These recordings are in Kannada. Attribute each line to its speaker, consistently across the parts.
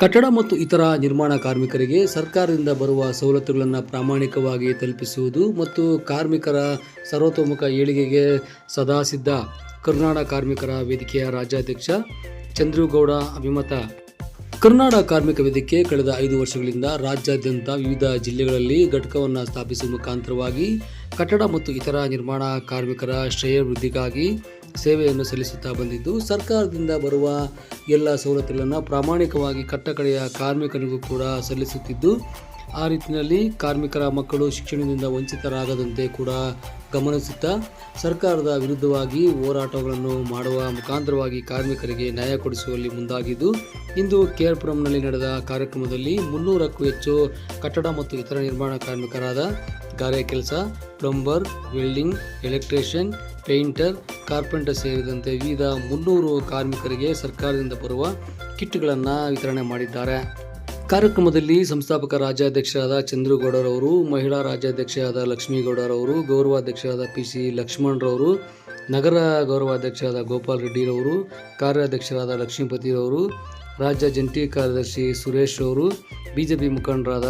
Speaker 1: ಕಟ್ಟಡ ಮತ್ತು ಇತರ ನಿರ್ಮಾಣ ಕಾರ್ಮಿಕರಿಗೆ ಸರ್ಕಾರದಿಂದ ಬರುವ ಸವಲತ್ತುಗಳನ್ನು ಪ್ರಾಮಾಣಿಕವಾಗಿ ತಲುಪಿಸುವುದು ಮತ್ತು ಕಾರ್ಮಿಕರ ಸರ್ವತೋಮುಖ ಏಳಿಗೆಗೆ ಸದಾ ಸಿದ್ಧ. ಕರ್ನಾಟಕ ಕಾರ್ಮಿಕರ ವೇದಿಕೆಯ ರಾಜ್ಯಾಧ್ಯಕ್ಷ ಚಂದ್ರುಗೌಡ ಅಭಿಮತ. ಕರ್ನಾಟಕ ಕಾರ್ಮಿಕ ವೇದಿಕೆ ಕಳೆದ ಐದು ವರ್ಷಗಳಿಂದ ರಾಜ್ಯಾದ್ಯಂತ ವಿವಿಧ ಜಿಲ್ಲೆಗಳಲ್ಲಿ ಘಟಕವನ್ನು ಸ್ಥಾಪಿಸುವ ಮುಖಾಂತರವಾಗಿ ಕಟ್ಟಡ ಮತ್ತು ಇತರ ನಿರ್ಮಾಣ ಕಾರ್ಮಿಕರ ಶ್ರೇಯವೃದ್ಧಿಗಾಗಿ ಸೇವೆಯನ್ನು ಸಲ್ಲಿಸುತ್ತಾ ಬಂದಿದ್ದು, ಸರ್ಕಾರದಿಂದ ಬರುವ ಎಲ್ಲ ಸವಲತ್ತುಗಳನ್ನು ಪ್ರಾಮಾಣಿಕವಾಗಿ ಕಟ್ಟಕಡೆಯ ಕಾರ್ಮಿಕರಿಗೂ ಕೂಡ ಸಲ್ಲಿಸುತ್ತಿದ್ದು ಆ ರೀತಿಯಲ್ಲಿ ಕಾರ್ಮಿಕರ ಮಕ್ಕಳು ಶಿಕ್ಷಣದಿಂದ ವಂಚಿತರಾಗದಂತೆ ಕೂಡ ಗಮನಿಸುತ್ತಾ ಸರ್ಕಾರದ ವಿರುದ್ಧವಾಗಿ ಹೋರಾಟಗಳನ್ನು ಮಾಡುವ ಮುಖಾಂತರವಾಗಿ ಕಾರ್ಮಿಕರಿಗೆ ನ್ಯಾಯ ಕೊಡಿಸುವಲ್ಲಿ ಮುಂದಾಗಿದ್ದು, ಇಂದು ಕೇರ್ಪುರಂನಲ್ಲಿ ನಡೆದ ಕಾರ್ಯಕ್ರಮದಲ್ಲಿ ಮುನ್ನೂರಕ್ಕೂ ಹೆಚ್ಚು ಕಟ್ಟಡ ಮತ್ತು ಇತರ ನಿರ್ಮಾಣ ಕಾರ್ಮಿಕರಾದ ಗಾರೆ ಕೆಲಸ plumber, welding, electrician painter carpenter ಸೇರಿದಂತೆ ವಿವಿಧ ಮುನ್ನೂರು ಕಾರ್ಮಿಕರಿಗೆ ಸರ್ಕಾರದಿಂದ ಬರುವ ಕಿಟ್ಗಳನ್ನು ವಿತರಣೆ ಮಾಡಿದ್ದಾರೆ. ಕಾರ್ಯಕ್ರಮದಲ್ಲಿ ಸಂಸ್ಥಾಪಕ ರಾಜ್ಯಾಧ್ಯಕ್ಷರಾದ ಚಂದ್ರಗೌಡರವರು, ಮಹಿಳಾ ರಾಜ್ಯಾಧ್ಯಕ್ಷರಾದ ಲಕ್ಷ್ಮೀಗೌಡರವರು, ಗೌರವಾಧ್ಯಕ್ಷರಾದ ಪಿ ಸಿ ಲಕ್ಷ್ಮಣರವರು, ನಗರ ಗೌರವಾಧ್ಯಕ್ಷರಾದ ಗೋಪಾಲ್ ರೆಡ್ಡಿರವರು, ಕಾರ್ಯಾಧ್ಯಕ್ಷರಾದ ಲಕ್ಷ್ಮೀಪತಿರವರು, ರಾಜ್ಯ ಜಂಟಿ ಕಾರ್ಯದರ್ಶಿ ಸುರೇಶ್ ಅವರು ಬಿಜೆಪಿ ಮುಖಂಡರಾದ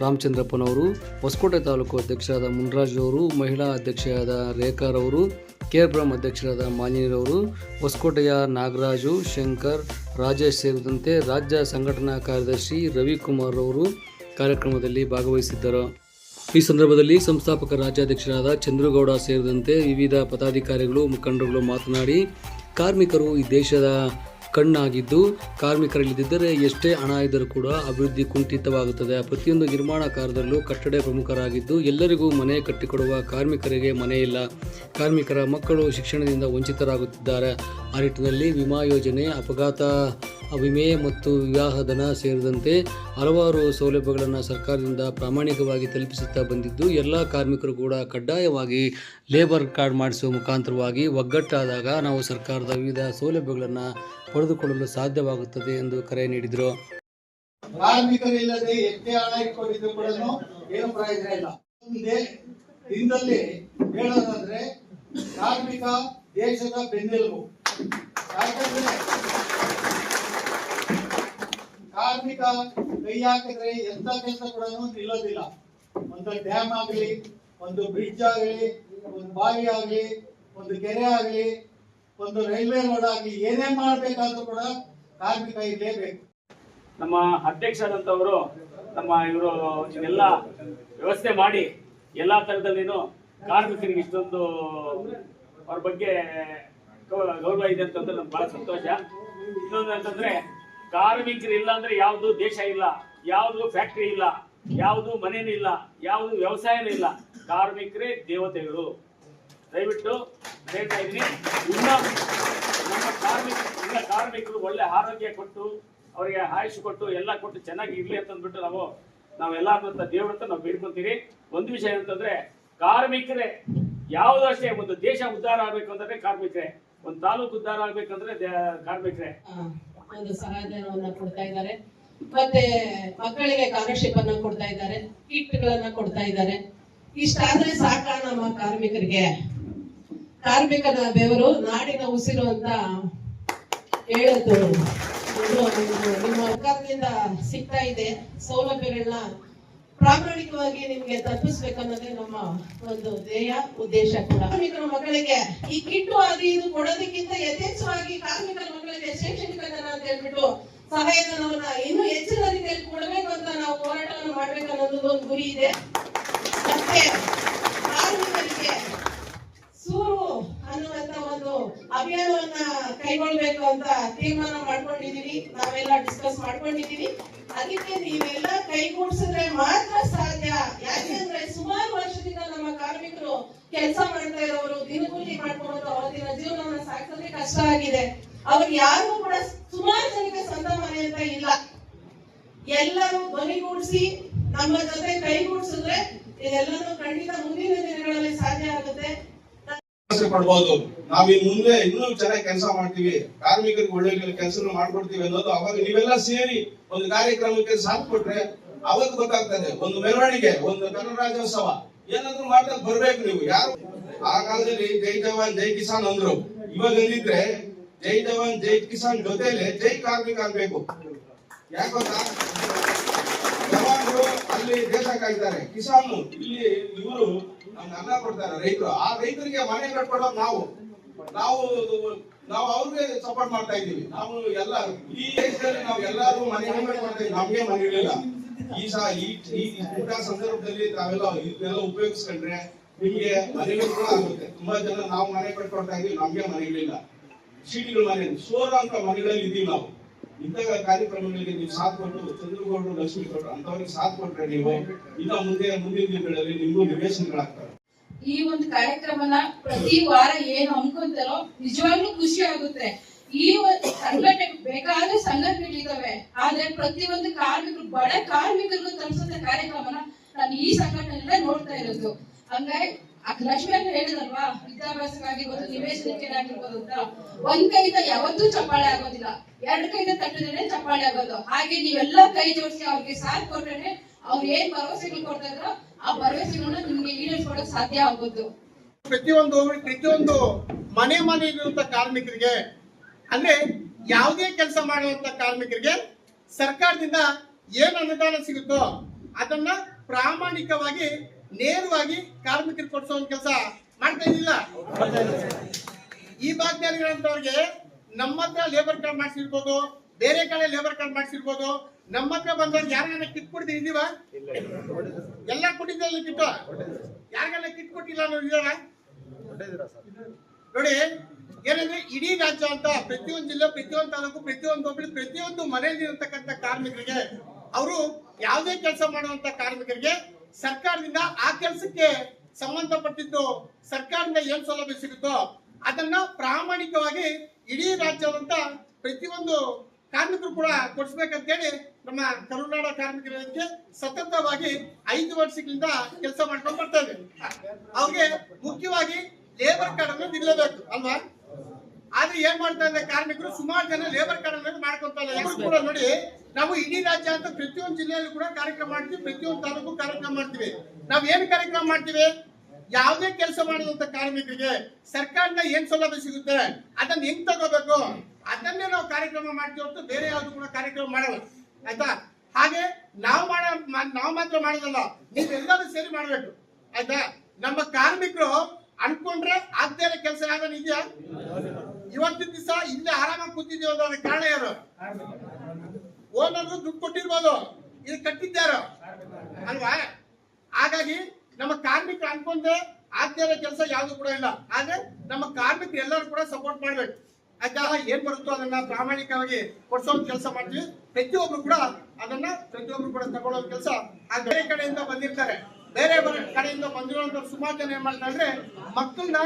Speaker 1: ರಾಮಚಂದ್ರಪ್ಪನವರು, ಹೊಸಕೋಟೆ ತಾಲೂಕು ಅಧ್ಯಕ್ಷರಾದ ಮುನ್ರಾಜ್ ಅವರು ಮಹಿಳಾ ಅಧ್ಯಕ್ಷರಾದ ರೇಖಾರವರು ಕೇರ್ಬ್ರಹ್ಮ ಅಧ್ಯಕ್ಷರಾದ ಮಾನ್ಯರವರು, ಹೊಸಕೋಟೆಯ ನಾಗರಾಜು, ಶಂಕರ್ ರಾಜೇಶ್ ಸೇರಿದಂತೆ ರಾಜ್ಯ ಸಂಘಟನಾ ಕಾರ್ಯದರ್ಶಿ ರವಿಕುಮಾರ್ ಅವರು ಕಾರ್ಯಕ್ರಮದಲ್ಲಿ ಭಾಗವಹಿಸಿದ್ದರು. ಈ ಸಂದರ್ಭದಲ್ಲಿ ಸಂಸ್ಥಾಪಕ ರಾಜ್ಯಾಧ್ಯಕ್ಷರಾದ ಚಂದ್ರಗೌಡ ಸೇರಿದಂತೆ ವಿವಿಧ ಪದಾಧಿಕಾರಿಗಳು ಮುಖಂಡರುಗಳು ಮಾತನಾಡಿ, ಕಾರ್ಮಿಕರು ಈ ದೇಶದ ಕಣ್ಣಾಗಿದ್ದು ಕಾರ್ಮಿಕರಲ್ಲಿದ್ದರೆ ಎಷ್ಟೇ ಹಣ ಇದ್ದರೂ ಕೂಡ ಅಭಿವೃದ್ಧಿ ಕುಂಠಿತವಾಗುತ್ತದೆ. ಪ್ರತಿಯೊಂದು ನಿರ್ಮಾಣ ಕಾರ್ಯದಲ್ಲೂ ಕಟ್ಟಡ ಪ್ರಮುಖರಾಗಿದ್ದು ಎಲ್ಲರಿಗೂ ಮನೆ ಕಟ್ಟಿಕೊಡುವ ಕಾರ್ಮಿಕರಿಗೆ ಮನೆ ಇಲ್ಲ. ಕಾರ್ಮಿಕರ ಮಕ್ಕಳು ಶಿಕ್ಷಣದಿಂದ ವಂಚಿತರಾಗುತ್ತಿದ್ದಾರೆ. ಆ ನಿಟ್ಟಿನಲ್ಲಿ ವಿಮಾ ಯೋಜನೆ ಅಪಘಾತ ವಿಮೆ ಮತ್ತು ವಿವಾಹಧನ ಸೇರಿದಂತೆ ಹಲವಾರು ಸೌಲಭ್ಯಗಳನ್ನು ಸರ್ಕಾರದಿಂದ ಪ್ರಾಮಾಣಿಕವಾಗಿ ತಲುಪಿಸುತ್ತಾ ಬಂದಿದ್ದು, ಎಲ್ಲ ಕಾರ್ಮಿಕರು ಕೂಡ ಕಡ್ಡಾಯವಾಗಿ ಲೇಬರ್ ಕಾರ್ಡ್ ಮಾಡಿಸುವ ಮುಖಾಂತರವಾಗಿ ಒಗ್ಗಟ್ಟಾದಾಗ ನಾವು ಸರ್ಕಾರದ ವಿವಿಧ ಸೌಲಭ್ಯಗಳನ್ನು ಪಡೆದುಕೊಳ್ಳಲು ಸಾಧ್ಯವಾಗುತ್ತದೆ ಎಂದು ಕರೆ ನೀಡಿದರು.
Speaker 2: ಕಾರ್ಮಿಕರಿಲ್ಲದೆ ಎಷ್ಟೇ ಹಣ ಇಟ್ಕೊಂಡಿದ್ರು ಕೂಡ ಏನು ಪ್ರಯೋಜನ ಇಲ್ಲ. ಮುಂದೆ ಹೇಳೋದಂದ್ರೆ ಕಾರ್ಮಿಕ ದೇಶದ ಬೆನ್ನೆಲುಬು. ಯಾಕಂದ್ರೆ ಕಾರ್ಮಿಕ ಕೈ ಹಾಕಿದ್ರೆ ಎಂತ ಕೆಲಸ ಕೂಡ ನಿಲ್ಲೋದಿಲ್ಲ. ಒಂದು ಡ್ಯಾಮ್ ಆಗಲಿ, ಒಂದು ಬ್ರಿಡ್ಜ್ ಆಗಲಿ, ಒಂದು ಬಾವಿ ಆಗಲಿ, ಒಂದು ಕೆರೆ ಆಗಲಿ, ಒಂದು ರೈಲ್ವೆ ರೋಡ್ ಆಗಲಿ ಏನೇ ಮಾಡ್ಬೇಕಾದ್ರೂ ಕೂಡ ಕಾರ್ಮಿಕ ಇರಲೇಬೇಕು.
Speaker 3: ನಮ್ಮ ಅಧ್ಯಕ್ಷರಂತವರು, ನಮ್ಮ ಇವರು ಎಲ್ಲ ವ್ಯವಸ್ಥೆ ಮಾಡಿ ಎಲ್ಲಾ ತರದಲ್ಲಿನೂ ಕಾರ್ಮಿಕರಿಗೆ ಇಷ್ಟೊಂದು ಅವ್ರ ಬಗ್ಗೆ ಗೌರವ ಇದೆ ಅಂತಂದ್ರೆ ನಮ್ಗೆ ಬಹಳ ಸಂತೋಷ. ಇನ್ನೊಂದು ಅಂತಂದ್ರೆ ಕಾರ್ಮಿಕರು ಇಲ್ಲ ಅಂದ್ರೆ ಯಾವುದು ದೇಶ ಇಲ್ಲ, ಯಾವುದು ಫ್ಯಾಕ್ಟ್ರಿ ಇಲ್ಲ, ಯಾವುದು ಇಲ್ಲ, ಯಾವುದು ವ್ಯವಸಾಯನೂ ಇಲ್ಲ. ಕಾರ್ಮಿಕರೇ ದೇವತೆಗಳು. ದಯವಿಟ್ಟು ಹೇಳ್ತಾ ಇದ್ದೀನಿ ನಮ್ಮ ಕಾರ್ಮಿಕ ಇಲ್ಲ ಕಾರ್ಮಿಕರು ಒಳ್ಳೆ ಆರೋಗ್ಯ ಕೊಟ್ಟು, ಅವರಿಗೆ ಆಯುಷ್ ಕೊಟ್ಟು, ಎಲ್ಲ ಕೊಟ್ಟು ಚೆನ್ನಾಗಿ ಇರ್ಲಿ ಅಂತ ಅಂದ್ಬಿಟ್ಟು ನಾವು, ನಾವೆಲ್ಲ ಅಂತ ದೇವ್ರ ನಾವು ಬೇಡ್ಕೊಂತೀವಿ. ಒಂದು ವಿಷಯ ಅಂತಂದ್ರೆ, ಕಾರ್ಮಿಕರೇ ಯಾವುದು ಅಷ್ಟೇ, ಒಂದು ದೇಶ ಉದ್ಧಾರ ಆಗ್ಬೇಕು ಅಂತಂದ್ರೆ ಕಾರ್ಮಿಕರೇ. ಒಂದು ತಾಲೂಕು ಉದ್ಧಾರ ಆಗ್ಬೇಕಂದ್ರೆ ಕಾರ್ಮಿಕರೇ.
Speaker 4: ಒಂದು ಸಹಾಯಧನವನ್ನ ಕೊಡ್ತಾ ಇದ್ದಾರೆ. ಮತ್ತೆ ಮಕ್ಕಳಿಗೆ ಸ್ಕಾಲರ್ಶಿಪ್ ಅನ್ನ ಕೊಡ್ತಾ ಇದ್ದಾರೆ. ಕಿಟ್ ಗಳನ್ನ ಕೊಡ್ತಾ ಇದ್ದಾರೆ. ಇಷ್ಟಾದ್ರೆ ಸಾಕ ನಮ್ಮ ಕಾರ್ಮಿಕರಿಗೆ? ಕಾರ್ಮಿಕನ ಬೆವರು ನಾಡಿನ ಉಸಿರು ಅಂತ ಹೇಳೋದು. ನಿಮ್ಮ ಸರ್ಕಾರದಿಂದ ಸಿಗ್ತಾ ಇದೆ. ಸೌಲಭ್ಯಗಳನ್ನ ಪ್ರಾಮಾಣಿಕವಾಗಿ ನಿಮ್ಗೆ ತಲುಪಿಸ್ಬೇಕನ್ನೋದೇ ನಮ್ಮ ಒಂದು ಧ್ಯೇಯ, ಉದ್ದೇಶ ಕೂಡ. ಕಾರ್ಮಿಕರ ಮಕ್ಕಳಿಗೆ ಈ ಕಿಟ್ಟು ಅದು ಇದು ಕೊಡೋದಕ್ಕಿಂತ ಯಥೇಚ್ಛವಾಗಿ ಕಾರ್ಮಿಕರ ಮಕ್ಕಳಿಗೆ ಶೈಕ್ಷಣಿಕ ಅಂತ ಹೇಳ್ಬಿಟ್ಟು ಸಹಾಯಧನವನ್ನ ಇನ್ನೂ ಹೆಚ್ಚಿನ ರೀತಿಯಲ್ಲಿ ಕೊಡಬೇಕು ಅಂತ ನಾವು ಹೋರಾಟವನ್ನು ಮಾಡ್ಬೇಕನ್ನೋದು ಒಂದು ಗುರಿ ಇದೆ. ಮತ್ತೆ ಕಾರ್ಮಿಕರಿಗೆ ಸೂರು ಅನ್ನುವಂತ ಒಂದು ಅಭಿಯಾನವನ್ನ ಕೈಗೊಳ್ಬೇಕು ಅಂತ ತೀರ್ಮಾನ ಮಾಡ್ಕೊಂಡಿದೀವಿ. ನಾವೆಲ್ಲ ಡಿಸ್ಕಸ್ ಮಾಡ್ಕೊಂಡಿದೀವಿ. ಅದಕ್ಕೆ ನೀವೆಲ್ಲ ಕೈಗೂಡಿಸಿದ್ರೆ ಮಾತ್ರ ಸಾಧ್ಯ. ಯಾಕೆಂದ್ರೆ ಸುಮಾರು ವರ್ಷದಿಂದ ನಮ್ಮ ಕಾರ್ಮಿಕರು ಕೆಲಸ ಮಾಡ್ತಾ ಇರೋರು, ದಿನಗೂಲಿ ಮಾಡ್ಕೊಂಡು ಅವತ್ತಿನ ಜೀವನವನ್ನ ಸಾಗಿಸೋದೇ ಕಷ್ಟ ಆಗಿದೆ. ಅವ್ರು ಯಾರು ಕೂಡ ಸುಮಾರು ಜನಕ್ಕೆ ಸ್ವಂತ ಮನೆ ಅಂತ ಇಲ್ಲ. ಎಲ್ಲರೂ ಧ್ವನಿಗೂಡಿಸಿ, ನಮ್ಮ ಜೊತೆ ಕೈಗೂಡಿಸಿದ್ರೆ ಇದೆಲ್ಲನೂ ಖಂಡಿತ ಮುಂದಿನ ದಿನಗಳಲ್ಲಿ ಸಾಧ್ಯ ಆಗುತ್ತೆ.
Speaker 5: ಭರವಸೆ ಪಡ್ಬಹುದು ನಾವ್ ಇನ್ ಮುಂದೆ ಇನ್ನೂ ಚೆನ್ನಾಗಿ ಕೆಲಸ ಮಾಡ್ತೀವಿ. ಕಾರ್ಮಿಕರಿಗೆ ಒಳ್ಳೆ ಕೆಲಸ ಮಾಡ್ಕೊಡ್ತೀವಿ ಅನ್ನೋದು ಅವಾಗ ನೀವೆಲ್ಲ ಸೇರಿ ಒಂದು ಕಾರ್ಯಕ್ರಮಕ್ಕೆ ಸಾಥ್ ಕೊಟ್ರೆ ಅವಾಗ ಗೊತ್ತಾಗ್ತದೆ. ಒಂದು ಮೆರವಣಿಗೆ, ಒಂದು ಕನ್ನಡ ರಾಜ್ಯೋತ್ಸವ ಏನಾದ್ರು ಮಾಡ್ತಾ ಬರ್ಬೇಕು ನೀವು. ಯಾರು? ಆ ಕಾಲದಲ್ಲಿ ಜೈ ಜವಾನ್, ಜೈ ಕಿಸಾನ್ ಅಂದ್ರು. ಇವಾಗ ಏನಿದ್ರೆ ಜೈ ಜವಾನ್, ಜೈ ಕಿಸಾನ್ ಜೊತೆಲೆ ಜೈ ಕಾರ್ಮಿಕ ಆಗ್ಬೇಕು. ಯಾಕೆ ಗೊತ್ತಾ? ಅಲ್ಲಿ ದೇಶ ಕಿಸಾನ್, ಇಲ್ಲಿ ಇವರು ಅನ್ನ ಕೊಡ್ತಾರೆ ರೈತರು. ಆ ರೈತರಿಗೆ ಮನೆ ಕಟ್ಕೊಡೋದು ನಾವು. ನಾವು ನಾವು ಅವ್ರಿಗೆ ಸಪೋರ್ಟ್ ಮಾಡ್ತಾ ಇದ್ದೀವಿ. ನಾವು ಎಲ್ಲ, ಈ ದೇಶದಲ್ಲಿ ನಾವು ಎಲ್ಲರೂ ಮನೆ ಮಾಡ್ತಾ ಇದ್ದೀವಿ. ನಮ್ಗೆ ಮನೆ ಇರಲಿಲ್ಲ. ಈ ಸಹ ಈ ಊಟ ಸಂದರ್ಭದಲ್ಲಿ ತಾವೆಲ್ಲ ಇದನ್ನೆಲ್ಲ ಉಪಯೋಗಿಸ್ಕೊಂಡ್ರೆ ನಿಮ್ಗೆ ಮನೆಗಳು ಕೂಡ ಆಗುತ್ತೆ. ತುಂಬಾ ಜನ ನಾವು ಮನೆ ಕಟ್ಕೊಡ್ತಾ ಇದೀವಿ ನಮ್ಗೆ ಮನೆಗಳಿಲ್ಲ ಶೀಟಿಗಳ ಮನೆ ಸೋರ ಅಂತ ಮನೆಗಳಲ್ಲಿ ಇದೀವಿ ನಾವು. ಇಂಥ ಕಾರ್ಯಕ್ರಮಗಳಿಗೆ ನೀವು ಸಾಥ್ ಕೊಟ್ಟು, ಚಂದ್ರಗೌಡರು ಲಕ್ಷ್ಮೀ ಕೊಟ್ಟರು ಅಂತವ್ರಿಗೆ ಸಾಥ್ ಕೊಟ್ರೆ ನೀವು ಇನ್ನ ಮುಂದೆ, ಮುಂದಿನ ದಿನಗಳಲ್ಲಿ ನಿಮ್ಗೂ ನಿವೇಶನಗಳಾಗ್ತವೆ
Speaker 6: ಈ ಒಂದು ಕಾರ್ಯಕ್ರಮನ ಪ್ರತಿ ವಾರ ಏನು ಹಮ್ಕೊಂತಾರೋ ನಿಜವಾಗ್ಲೂ ಖುಷಿ ಆಗುತ್ತೆ. ಈ ಒಂದು ಸಂಘಟನೆ ಬೇಕಾದ್ರೆ ಸಂಘಟನೆಗಳಿದಾವೆ ಆದ್ರೆ ಪ್ರತಿಯೊಂದು ಕಾರ್ಮಿಕರು, ಬಡ ಕಾರ್ಮಿಕರಿಗೂ ತಲುಪಿಸೋ ಕಾರ್ಯಕ್ರಮನ ನಾನು ಈ ಸಂಘಟನೆ ನೋಡ್ತಾ ಇರೋದು. ಹಂಗಾಗಿ ಲಕ್ಷ್ಮಿ ಅಂತ ಹೇಳಿದಲ್ವಾ ವಿದ್ಯಾಭ್ಯಾಸಕ್ಕಾಗಿರ್ಬೋದು ನಿವೇಶನಕ್ಕೆ ಆಗಿರ್ಬೋದು ಅಂತ. ಒಂದ್ ಕೈಯಿಂದ ಯಾವತ್ತೂ ಚಪ್ಪಾಳೆ ಆಗೋದಿಲ್ಲ. ಎರಡ್ ಕೈನ ತಟ್ಟಿದ್ರೆ ಚಪ್ಪಾಳೆ ಆಗೋದು. ಹಾಗೆ ನೀವೆಲ್ಲ ಕೈ ಜೋಡಿಸಿ ಅವ್ರಿಗೆ ಸಾಥ್ ಕೊಟ್ಟರೆ ಅವ್ರು ಏನ್ ಭರವಸೆಗಳು ಕೊಡ್ತಾ ಇದ್ರೋ ಆ ಭರವಸೆಗಳನ್ನ ನಿಮ್ಗೆ ಈಡೇರಿಸ್ಕೊಡಕ್ ಸಾಧ್ಯ ಆಗೋದು.
Speaker 7: ಪ್ರತಿಯೊಂದು ಪ್ರತಿಯೊಂದು ಮನೆ ಮನೆ ಇರುವಂತ ಕಾರ್ಮಿಕರಿಗೆ, ಅಂದ್ರೆ ಯಾವುದೇ ಕೆಲಸ ಮಾಡುವಂತ ಕಾರ್ಮಿಕರಿಗೆ ಸರ್ಕಾರದಿಂದ ಏನ್ ಅನುದಾನ ಸಿಗುತ್ತೋ ಅದನ್ನ ಪ್ರಾಮಾಣಿಕವಾಗಿ, ನೇರವಾಗಿ ಕಾರ್ಮಿಕರಿಗೆ ಕೊಡಿಸೋ ಕೆಲಸ ಮಾಡ್ತಾ ಇದ್ದಿಲ್ಲ ಈ ಭಾಗ್ಯಗಳಂತವ್ರಿಗೆ ನಮ್ಮ ಹತ್ರ ಲೇಬರ್ ಕಾರ್ಡ್ ಮಾಡಿಸಿರ್ಬೋದು, ಬೇರೆ ಕಡೆ ಲೇಬರ್ ಕಾರ್ಡ್ ಮಾಡಿಸಿರ್ಬೋದು, ನಮ್ಮ ಹತ್ರ ಬಂದವ್ರಿಗೆ ಯಾರಿಗಾನ ಕಿಟ್ ಕೊಡ್ತೀವಿ ಎಲ್ಲ ಕೊಟ್ಟಿದ್ದಲ್ಲ ಕಿಟ್ಟು ಯಾರಿಗಾನ ಕಿಟ್ ಕೊಟ್ಟಿಲ್ಲ ಅನ್ನೋರು ಇದಾರ ನೋಡಿ, ಏನಂದ್ರೆ ಇಡೀ ರಾಜ್ಯ ಅಂತ ಪ್ರತಿಯೊಂದು ಜಿಲ್ಲೆ, ಪ್ರತಿಯೊಂದು ತಾಲೂಕು, ಪ್ರತಿಯೊಂದು ಹೋಬಳಿ, ಪ್ರತಿಯೊಂದು ಮನೆಯಲ್ಲಿ ಇರತಕ್ಕಂತ ಕಾರ್ಮಿಕರಿಗೆ, ಅವರು ಯಾವುದೇ ಕೆಲಸ ಮಾಡುವಂತ ಕಾರ್ಮಿಕರಿಗೆ ಸರ್ಕಾರದಿಂದ ಆ ಕೆಲಸಕ್ಕೆ ಸಂಬಂಧಪಟ್ಟಿದ್ದು ಸರ್ಕಾರದಿಂದ ಏನ್ ಸೌಲಭ್ಯ ಸಿಗುತ್ತೋ ಅದನ್ನ ಪ್ರಾಮಾಣಿಕವಾಗಿ ಇಡೀ ರಾಜ್ಯದಂತ ಪ್ರತಿಯೊಂದು ಕಾರ್ಮಿಕರು ಕೂಡ ಕೊಡಿಸ್ಬೇಕಂತೇಳಿ ನಮ್ಮ ಕರುನಾಡ ಕಾರ್ಮಿಕರಿಗೆ ಸತತವಾಗಿ ಐದು ವರ್ಷಗಳಿಂದ ಕೆಲಸ ಮಾಡ್ಕೊಂಡು ಬರ್ತಾ ಇದ್ದೀವಿ ಅವ್ರಿಗೆ ಮುಖ್ಯವಾಗಿ ಲೇಬರ್ ಕಾರ್ಡ್ ಅನ್ನು ಇಲ್ಲಬೇಕು ಅಲ್ವಾ? ಆದ್ರೆ ಏನ್ ಮಾಡ್ತಾ ಇದ್ದಾರೆ ಕಾರ್ಮಿಕರು? ಸುಮಾರು ಜನ ಲೇಬರ್ ಕಾರ್ಡ್ ಅನ್ನೋದು ಮಾಡ್ಕೊಂತ ಕೂಡ ನೋಡಿ, ನಾವು ಇಡೀ ರಾಜ್ಯ ಅಂತ ಪ್ರತಿಯೊಂದು ಜಿಲ್ಲೆಯಲ್ಲೂ ಕೂಡ ಕಾರ್ಯಕ್ರಮ ಮಾಡ್ತೀವಿ, ಪ್ರತಿಯೊಂದು ತಾಲೂಕು ಕಾರ್ಯಕ್ರಮ ಮಾಡ್ತೀವಿ. ನಾವ್ ಏನ್ ಕಾರ್ಯಕ್ರಮ ಮಾಡ್ತೀವಿ? ಯಾವುದೇ ಕೆಲಸ ಮಾಡಿದಂತ ಕಾರ್ಮಿಕರಿಗೆ ಸರ್ಕಾರದಿಂದ ಏನ್ ಸೌಲಭ್ಯ ಸಿಗುತ್ತೆ? ಅದನ್ನ ಹೆಂಗ್ ತಗೋಬೇಕು? ಅದನ್ನೇ ನಾವು ಕಾರ್ಯಕ್ರಮ ಮಾಡ್ತೀವಿ ಅಂತ ಬೇರೆ ಯಾವ್ದು ಕೂಡ ಕಾರ್ಯಕ್ರಮ ಮಾಡಲ್ಲ. ಆಯ್ತಾ? ಹಾಗೆ ನಾವು ಮಾಡ ನಾವು ಮಾತ್ರ ಮಾಡೋದಲ್ಲ, ನೀವೆಲ್ಲರೂ ಸೇರಿ ಮಾಡಬೇಕು. ಆಯ್ತಾ? ನಮ್ಮ ಕಾರ್ಮಿಕರು ಅನ್ಕೊಂಡ್ರೆ ಆಗದೇ ಕೆಲಸ ಯಾವ್ದಾನ ಇದೆಯಾ? ಇವತ್ತಿನ ದಿವಸ ಇಲ್ಲೇ ಆರಾಮಾಗಿ ಕೂತಿದೀವಿ ಅನ್ನೋದ್ರ ಕಾರಣ ಯಾರು? ಓನರ್ ದುಡ್ಡು ಕೊಟ್ಟಿರ್ಬೋದು. ಇದು ಕಟ್ಟಿದ್ದಾರೋ. ಅಲ್ವಾ? ಹಾಗಾಗಿ ನಮ್ಮ ಕಾರ್ಮಿಕರು ಅನ್ಕೊಂಡೆ ಆಗ್ತಿರೋ ಕೆಲಸ ಯಾವ್ದು ಕೂಡ ಇಲ್ಲ. ಆದ್ರೆ ನಮ್ಮ ಕಾರ್ಮಿಕರು ಎಲ್ಲರೂ ಕೂಡ ಸಪೋರ್ಟ್ ಮಾಡ್ಬೇಕು. ಆಯ್ತಾ? ಏನ್ ಬರುತ್ತೋ ಅದನ್ನ ಪ್ರಾಮಾಣಿಕವಾಗಿ ಕೊಡ್ಸೋ ಕೆಲಸ ಮಾಡ್ತೀವಿ. ಪ್ರತಿಯೊಬ್ರು ಕೂಡ ಅದನ್ನ ಪ್ರತಿಯೊಬ್ರು ಕೂಡ ತಗೊಳ್ಳೋ ಕೆಲಸ ಆ ಬೇರೆ ಕಡೆಯಿಂದ ಬಂದಿರ್ತಾರೆ. ಬೇರೆ ಬೇರೆ ಕಡೆಯಿಂದ ಬಂದಿರುವಂತ ಸುಮಾರು ಜನ ಏನ್ ಮಾಡ್ತಾರೆ ಮಕ್ಕಳನ್ನ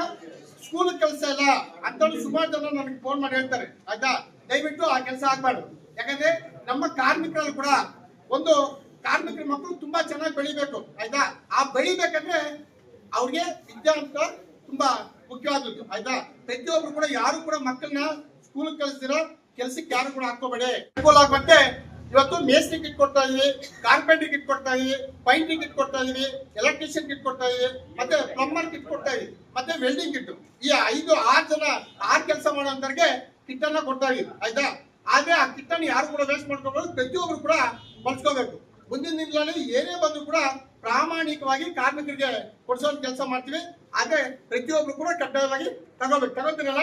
Speaker 7: ಸ್ಕೂಲ್ ಕೆಲಸ ಇಲ್ಲ ಅಂತ ಸುಮಾರು ಜನ ನನಗೆ ಫೋನ್ ಮಾಡಿ ಹೇಳ್ತಾರೆ. ಆಯ್ತಾ? ದಯವಿಟ್ಟು ಆ ಕೆಲಸ ಆಗ್ಬಾರ್ದು ಯಾಕಂದ್ರೆ ನಮ್ಮ ಕಾರ್ಮಿಕರಲ್ಲಿ ಕೂಡ ಒಂದು ಕಾರ್ಮಿಕರ ಮಕ್ಕಳು ತುಂಬಾ ಚೆನ್ನಾಗಿ ಬೆಳಿಬೇಕು, ಆಯ್ತಾ? ಆ ಬೆಳಿಬೇಕಂದ್ರೆ ಅವ್ರಿಗೆ ವಿದ್ಯಾ ತುಂಬಾ ಮುಖ್ಯವಾದದ್ದು, ಆಯ್ತಾ? ಪ್ರತಿಯೊಬ್ರು ಕೂಡ, ಯಾರು ಕೂಡ ಮಕ್ಕಳನ್ನ ಸ್ಕೂಲ್ ಕಲಿಸಿರ ಕೆಲ್ಸಕ್ಕೆ ಯಾರು ಕೂಡ ಹಾಕೋಬೇಡಿ ಮತ್ತೆ ಇವತ್ತು ಮೇಸ್ತ್ರಿ ಕಿಟ್ ಕೊಡ್ತಾ ಇದೀವಿ, ಕಾರ್ಪೆಂಟ್ರಿ ಕಿಟ್ ಕೊಡ್ತಾ ಇದೀವಿ ಪೈಂಟಿಂಗ್ ಕಿಟ್ ಕೊಡ್ತಾ ಇದೀವಿ, ಎಲೆಕ್ಟ್ರಿಷಿಯನ್ ಕಿಟ್ ಕೊಡ್ತಾ ಇದೀವಿ, ಮತ್ತೆ ಪ್ಲಂಬರ್ ಕಿಟ್ ಕೊಡ್ತಾ ಇದೀವಿ, ಮತ್ತೆ ವೆಲ್ಡಿಂಗ್ ಕಿಟ್. ಈ ಐದು, ಆರು ಜನ, ಆರು ಕೆಲಸ ಮಾಡೋದ್ರಿಗೆ ಕಿಟ್ ಅನ್ನ ಕೊಡ್ತಾ ಇದೀವಿ, ಆಯ್ತಾ? ಆದ್ರೆ ಆ ಕಿಟ್ ಅನ್ನು ಯಾರು ಕೂಡ ವೇಸ್ಟ್ ಮಾಡ್ಕೋಬಹುದು ಪ್ರತಿಯೊಬ್ರು ಕೂಡ ಬಳಸ್ಕೋಬೇಕು. ಮುಂದಿನ ದಿನಗಳಲ್ಲಿ ಏನೇ ಬಂದ್ರು ಕೂಡ ಪ್ರಾಮಾಣಿಕವಾಗಿ ಕಾರ್ಮಿಕರಿಗೆ ಕೊಡಿಸೋ ಕೆಲಸ ಮಾಡ್ತೀವಿ. ಆದ್ರೆ ಪ್ರತಿಯೊಬ್ರು ಕೂಡ ಕಡ್ಡಾಯವಾಗಿ ತಗೋಬೇಕು. ತಗೋತೀರಲ್ಲ?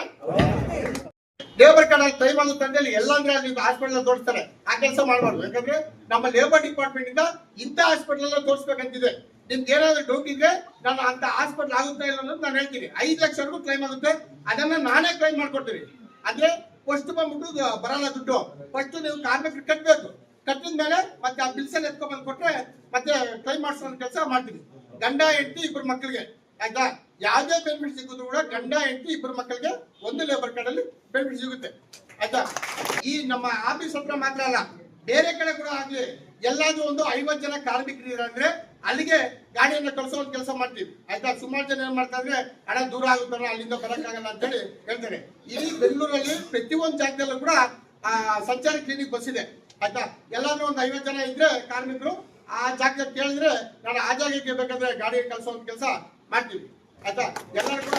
Speaker 7: ಲೇಬರ್ ಕಾರ್ಡ್ ಆಗುತ್ತೆ ತಂದೆಯಲ್ಲಿ ಹೇಳಿ ಎಲ್ಲ ಅಂದ್ರೆ ಅಲ್ಲಿ ಹಾಸ್ಪಿಟಲ್ ತೋರಿಸ್ತಾರೆ. ಆ ಕೆಲಸ ಮಾಡಬಾರ್ದು. ಯಾಕಂದ್ರೆ ನಮ್ಮ ಲೇಬರ್ ಡಿಪಾರ್ಟ್ಮೆಂಟ್ ಇಂದ ಇಂಥ ಹಾಸ್ಪಿಟಲ್ ಎಲ್ಲ ತೋರಿಸ್ಬೇಕಂತಿದೆ. ನಿಮ್ಗೆ ಏನಾದ್ರು ಡೌಟ್ ಇದ್ರೆ ನಾನು ಅಂತ ಹಾಸ್ಪಿಟಲ್ ಆಗುತ್ತಾ ಇಲ್ಲ ಅನ್ನೋದು ನಾನು ಹೇಳ್ತೀನಿ. ಐದು ಲಕ್ಷವರೆಗೂ ಕ್ಲೈಮ್ ಆಗುತ್ತೆ. ಅದನ್ನ ನಾನೇ ಕ್ಲೈಮ್ ಮಾಡ್ಕೊಡ್ತೀನಿ. ಅಂದ್ರೆ ಫಸ್ಟ್ ಬಂದ್ಬಿಟ್ಟು ಬರಲ್ಲ ದುಡ್ಡು. ಫಸ್ಟ್ ನೀವು ಕಾರ್ಮಿಕರು ಕಟ್ಟಬೇಕು ಕಟ್ಟಿದ ಮೇಲೆ ಮತ್ತೆ ಆ ಬಿಲ್ಸ್ ಎಲ್ಲ ಎತ್ಕೊಂಡ್ ಬಂದು ಕೊಟ್ರೆ ಮತ್ತೆ ಟ್ರೈ ಮಾಡಿಸೋ ಕೆಲಸ ಮಾಡ್ತೀವಿ. ಗಂಡ, ಹೆಂಡತಿ ಇಬ್ಬರು ಮಕ್ಕಳಿಗೆ ಆಯ್ತಾ? ಯಾವ್ದೇ ಬೆನಿಫಿಟ್ ಸಿಕ್ಕಿದ್ರು ಕೂಡ ಗಂಡ, ಹೆಂಡತಿ ಇಬ್ಬರು ಮಕ್ಕಳಿಗೆ ಒಂದು ಲೇಬರ್ ಕಾರ್ಡ್ ಅಲ್ಲಿ ಬೆನಿಫಿಟ್ ಸಿಗುತ್ತೆ. ಆಯ್ತಾ? ಈ ನಮ್ಮ ಆಫೀಸ್ ಹತ್ರ ಮಾತ್ರ ಅಲ್ಲ, ಬೇರೆ ಕಡೆ ಕೂಡ ಆಗ್ಲಿ, ಎಲ್ಲಾದ್ರೂ ಒಂದು ಐವತ್ತು ಜನ ಕಾರ್ಮಿಕರು ಇರಂದ್ರೆ ಅಲ್ಲಿಗೆ ಗಾಡಿಯನ್ನ ಕಳ್ಸೋ ಒಂದು ಕೆಲಸ ಮಾಡ್ತೀವಿ. ಆಯ್ತಾ? ಸುಮಾರು ಜನ ಏನ್ ಮಾಡ್ತಾ ಇದ್ರೆ, ಹಣ ದೂರ ಆಗುತ್ತಲ್ಲ, ಅಲ್ಲಿಂದ ಬರಕ್ಕಾಗಲ್ಲ ಅಂತ ಹೇಳಿ ಹೇಳ್ತಾರೆ. ಇಡೀ ಬೆಂಗಳೂರಲ್ಲಿ ಪ್ರತಿಯೊಂದು ಜಾಗದಲ್ಲೂ ಕೂಡ ಸಂಚಾರಿ ಕ್ಲಿನಿಕ್ ಬಸ್ ಇದೆ. ಆಯ್ತಾ? ಎಲ್ಲಾದ್ರೂ ಒಂದು ಐವತ್ತು ಜನ ಇದ್ರೆ ಕಾರ್ಮಿಕರು, ಆ ಜಾಗಕ್ಕೆ ಕೇಳಿದ್ರೆ ನಾನು ಆ ಜಾಗಕ್ಕೆ ಬೇಕಂದ್ರೆ ಗಾಡಿ ಕಳ್ಸೋ ಒಂದು ಕೆಲಸ ಮಾಡ್ತೀವಿ. ಆಯ್ತಾ? ಎಲ್ಲರೂ ಕೂಡ